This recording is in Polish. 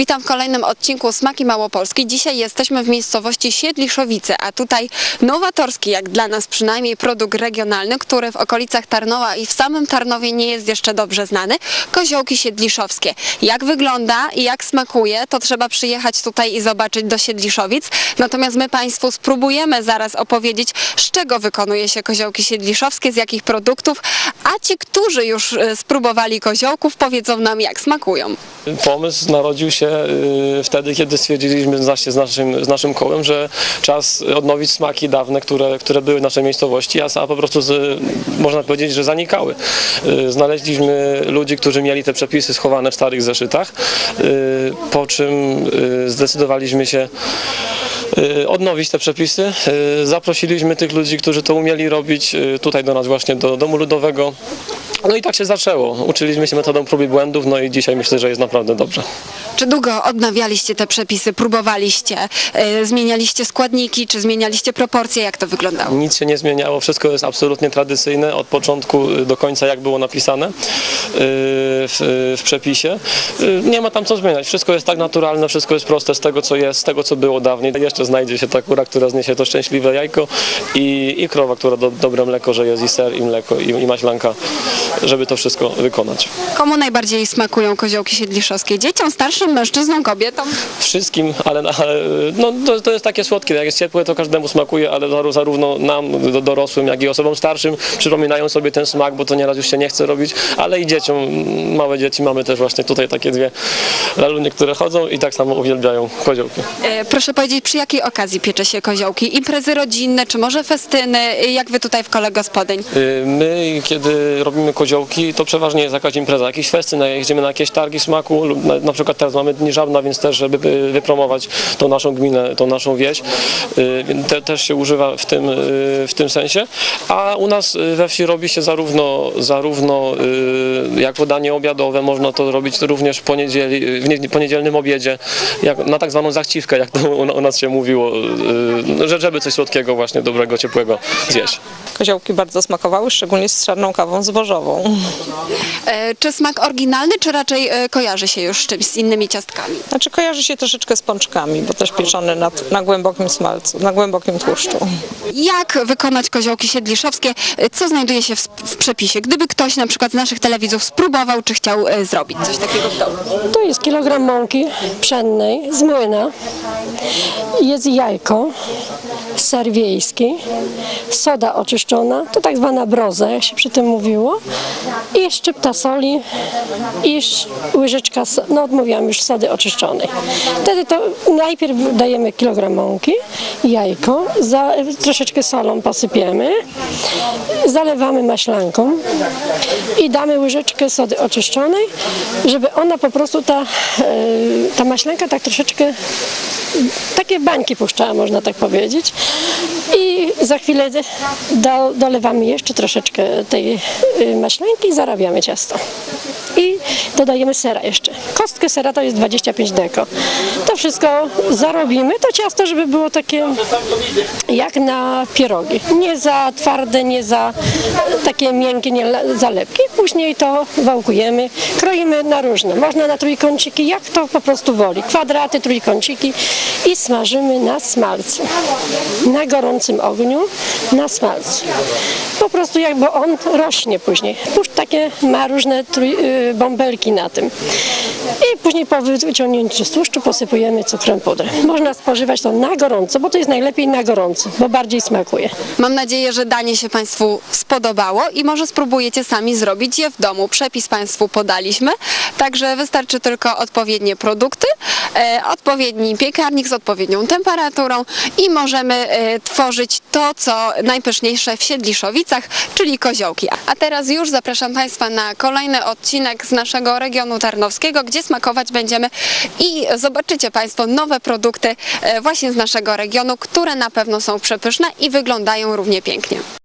Witam w kolejnym odcinku Smaki Małopolski. Dzisiaj jesteśmy w miejscowości Siedliszowice, a tutaj nowatorski, jak dla nas przynajmniej, produkt regionalny, który w okolicach Tarnowa i w samym Tarnowie nie jest jeszcze dobrze znany. Koziołki siedliszowskie. Jak wygląda i jak smakuje, to trzeba przyjechać tutaj i zobaczyć do Siedliszowic. Natomiast my Państwu spróbujemy zaraz opowiedzieć, z czego wykonuje się koziołki siedliszowskie, z jakich produktów, a ci, którzy już e, spróbowali koziołków, powiedzą nam, jak smakują. Pomysł narodził się y, wtedy, kiedy stwierdziliśmy z naszym, z naszym kołem, że czas odnowić smaki dawne, które, które były w naszej miejscowości, a po prostu z, można powiedzieć, że zanikały. Y, Znaleźliśmy ludzi, którzy mieli te przepisy schowane w starych zeszytach, y, po czym zdecydowaliśmy się odnowić te przepisy. Zaprosiliśmy tych ludzi, którzy to umieli robić tutaj do nas właśnie do Domu Ludowego. No i tak się zaczęło. Uczyliśmy się metodą prób i błędów, no i dzisiaj myślę, że jest naprawdę dobrze. Czy długo odnawialiście te przepisy, próbowaliście, e, zmienialiście składniki, czy zmienialiście proporcje, jak to wyglądało? Nic się nie zmieniało, wszystko jest absolutnie tradycyjne od początku do końca, jak było napisane yy, w, w przepisie. Yy, Nie ma tam co zmieniać, wszystko jest tak naturalne, wszystko jest proste z tego, co jest, z tego, co było dawniej. Jeszcze znajdzie się ta kura, która zniesie to szczęśliwe jajko i, i krowa, która do, dobre mleko, że jest i ser, i mleko, i, i maślanka, żeby to wszystko wykonać. Komu najbardziej smakują koziołki siedliszowskie? Dzieciom, starszym, mężczyznom, kobietom? Wszystkim, ale, ale no, to, to jest takie słodkie, jak jest ciepłe, to każdemu smakuje, ale zar- zarówno nam, do- dorosłym, jak i osobom starszym przypominają sobie ten smak, bo to nieraz już się nie chce robić, ale i dzieciom, małe dzieci, mamy też właśnie tutaj takie dwie lalunie, które chodzą i tak samo uwielbiają koziołki. E, Proszę powiedzieć, przy jakiej okazji piecze się koziołki? Imprezy rodzinne, czy może festyny? E, Jak wy tutaj w kole gospodyń? Y, My, kiedy robimy koziołki, to przeważnie jest jakaś impreza, jakiś festyn, jeździmy na jakieś targi smaku, lub na, na przykład teraz mamy Dni Żabna, więc też, żeby y, wypromować tą naszą gminę, tą naszą wieś, więc te, też się używa w tym, y, w tym sensie. A u nas we wsi robi się zarówno, zarówno jako danie obiadowe, można to robić również w poniedzieli, w nie- poniedzielnym obiedzie, jak, na tak zwaną zachciwkę, jak to u, nas się mówiło, że- żeby coś słodkiego właśnie, dobrego, ciepłego zjeść. Koziołki bardzo smakowały, szczególnie z czarną kawą zbożową. E, Czy smak oryginalny, czy raczej e, kojarzy się już z czymś, z innymi ciastkami? Znaczy kojarzy się troszeczkę z pączkami, bo też pieczony na, na głębokim smalcu, na głębokim tłuszczu. Jak wykonać koziołki siedliszowskie? Co znajduje się w, w przepisie? Gdyby ktoś na przykład z naszych telewidzów spróbował, czy chciał e, zrobić coś takiego w domu? To jest kilogram mąki pszennej z młyna, jest jajko, ser wiejski, soda oczyszczona, to tak zwana broza, jak się przy tym mówiło, i szczypta soli i sz- łyżeczka, so- no odmówiłam już sody oczyszczonej. Wtedy to najpierw dajemy kilogram mąki, jajko, za, troszeczkę solą posypiemy, zalewamy maślanką i damy łyżeczkę sody oczyszczonej, żeby ona po prostu ta, e, ta maślanka tak troszeczkę takie bańki puszczała, można tak powiedzieć. I za chwilę do, dolewamy jeszcze troszeczkę tej y, maślanki i zarabiamy ciasto. I dodajemy sera jeszcze. Kostkę sera to jest 25 deko. To wszystko zarobimy. To ciasto, żeby było takie jak na pierogi. Nie za twarde, nie za takie miękkie, nie za lepkie. Później to wałkujemy, kroimy na różne. Można na trójkąciki, jak to po prostu woli. Kwadraty, trójkąciki i smażymy na smalcu. Na gorącym ogniu, na smalcu. Po prostu jakby on rośnie później. Puszcz takie ma różne trój, y, bąbelki na tym. I później po wyciągnięciu z tłuszczu posypujemy cukrem pudrem. Można spożywać to na gorąco, bo to jest najlepiej na gorąco, bo bardziej smakuje. Mam nadzieję, że danie się Państwu spodobało i może spróbujecie sami zrobić je w domu. Przepis Państwu podaliśmy, także wystarczy tylko odpowiednie produkty, e, odpowiedni piekarnik z odpowiednią temperaturą i możemy e, tworzyć to, co najpyszniejsze w Siedliszowicach, czyli koziołki. A teraz już zapraszam Państwa na kolejny odcinek z naszego regionu tarnowskiego, gdzie smakować będziemy i zobaczycie Państwo nowe produkty e, właśnie z naszego regionu, które na pewno są przepyszne i wyglądają równie pięknie.